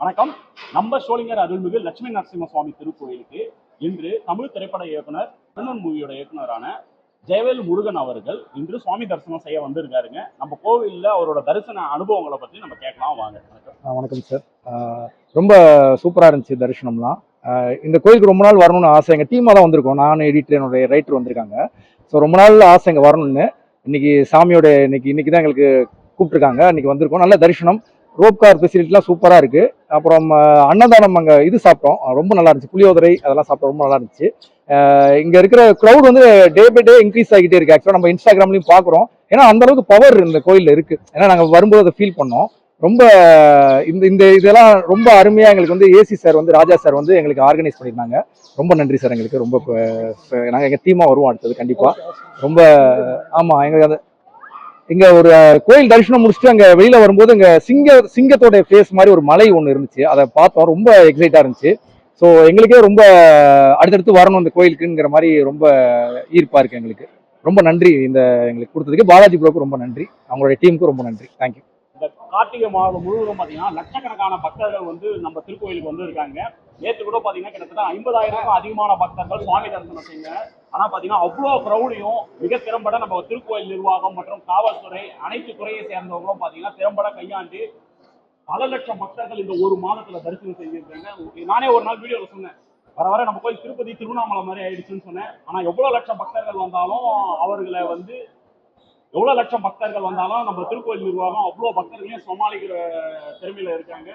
வணக்கம். நம்ம சோழிங்கர் அருள்மிகு லட்சுமி நரசிம்ம சுவாமி திருக்கோயிலுக்கு இன்று தமிழ் திரைப்பட இயக்குனர் கண்ணன் மூவியோட இயக்குனரான ஜெயவேல் முருகன் அவர்கள் இன்று சுவாமி தரிசனம் செய்ய வந்திருக்காருங்க. நம்ம கோவில்ல அவரோட தரிசன அனுபவங்களை பற்றி நம்ம கேட்கலாம். வாங்க. வணக்கம். சார் ரொம்ப சூப்பராக இருந்துச்சு தரிசனம்லாம். இந்த கோயிலுக்கு ரொம்ப நாள் வரணும்னு ஆசை. எங்கள் டீமாக தான் வந்திருக்கோம். நான் எடிட்டர் என்னுடைய ரைட்டர் வந்திருக்காங்க. ஸோ ரொம்ப நாள் ஆசை இங்கே வரணும்னு. இன்னைக்கு சாமியோட இன்னைக்கு இன்னைக்கு தான் எங்களுக்கு கூப்பிட்டுருக்காங்க. இன்னைக்கு வந்திருக்கோம். நல்ல தரிசனம். ரோப் கார் ஃபெசிலிட்டிலாம் சூப்பராக இருக்குது அப்புறம் அன்னதானம் அங்கே இது சாப்பிட்டோம். ரொம்ப நல்லா இருந்துச்சு. புளியோதரை அதெல்லாம் சாப்பிட்டோம். ரொம்ப நல்லா இருந்துச்சு. இங்கே இருக்கிற க்ரௌட் வந்து டே பை டே இன்க்ரீஸ் ஆகிட்டே இருக்கு. ஆக்சுவலாக நம்ம இன்ஸ்டாகிராம்லையும் பார்க்குறோம் ஏன்னா அந்த அளவுக்கு பவர் இந்த கோயிலில் இருக்குது ஏன்னா நாங்கள் வரும்போது அதை ஃபீல் பண்ணோம். ரொம்ப இந்த இந்த இதெல்லாம் ரொம்ப அருமையாக எங்களுக்கு வந்து ஏசி சார் வந்து ராஜா சார் வந்து எங்களுக்கு ஆர்கனைஸ் பண்ணியிருந்தாங்க. ரொம்ப நன்றி சார் எங்களுக்கு ரொம்ப நாங்கள் எங்கள் தீமாக வருவோம் அடுத்தது கண்டிப்பாக ரொம்ப ஆமாம் எங்களுக்கு அந்த இங்க ஒரு கோயில் தரிசனம் முடிச்சுட்டு அங்க வெளியில வரும்போது இங்க சிங்க சிங்கத்தோட ஃபேஸ் மாதிரி ஒரு மலை ஒன்று இருந்துச்சு. அதை பார்த்தோம். ரொம்ப எக்ஸைட்டா இருந்துச்சு. ஸோ எங்களுக்கே ரொம்ப அடுத்தடுத்து வரணும் இந்த கோயிலுக்குங்கிற மாதிரி ரொம்ப ஈர்ப்பா இருக்கு எங்களுக்கு. ரொம்ப நன்றி இந்த எங்களுக்கு கொடுத்ததுக்கு. பாலாஜி ப்ரோக்கு ரொம்ப நன்றி. அவங்களுடைய டீமுக்கு ரொம்ப நன்றி. தேங்க்யூ இந்த கார்த்திகை மாதம் முழுவதும் பார்த்தீங்கன்னா லட்சக்கணக்கான பக்தர்கள் வந்து நம்ம திருக்கோயிலுக்கு வந்திருக்காங்க. நேற்று கூட பார்த்தீங்கன்னா கிட்டத்தட்ட ஐம்பதாயிரம் அதிகமான பக்தர்கள் சுவாமி தரிசனம் செய்யுங்க ஆனால் பார்த்தீங்கன்னா அவ்வளோ கிரௌடையும் மிக திறம்பட நம்ம திருக்கோயில் நிர்வாகம் மற்றும் காவல்துறை அனைத்து துறையை சேர்ந்தவங்களும் பார்த்தீங்கன்னா திறம்பட கையாண்டு பல லட்சம் பக்தர்கள் இந்த ஒரு மாதத்தில் தரிசனம் செஞ்சிருக்காங்க. நானே ஒரு நாள் வீடியோவில் சொன்னேன். வர வர நம்ம கோயில் திருப்பதி திருவண்ணாமலை மாதிரி ஆயிடுச்சுன்னு சொன்னேன். ஆனால் எவ்வளோ லட்சம் பக்தர்கள் வந்தாலும் அவர்களை வந்து எவ்வளவு லட்சம் பக்தர்கள் வந்தாலும் நம்ம திருக்கோயில் நிர்வாகம் அவ்வளவு பக்தர்களையும் சமாளிக்கிற திறமையில இருக்காங்க.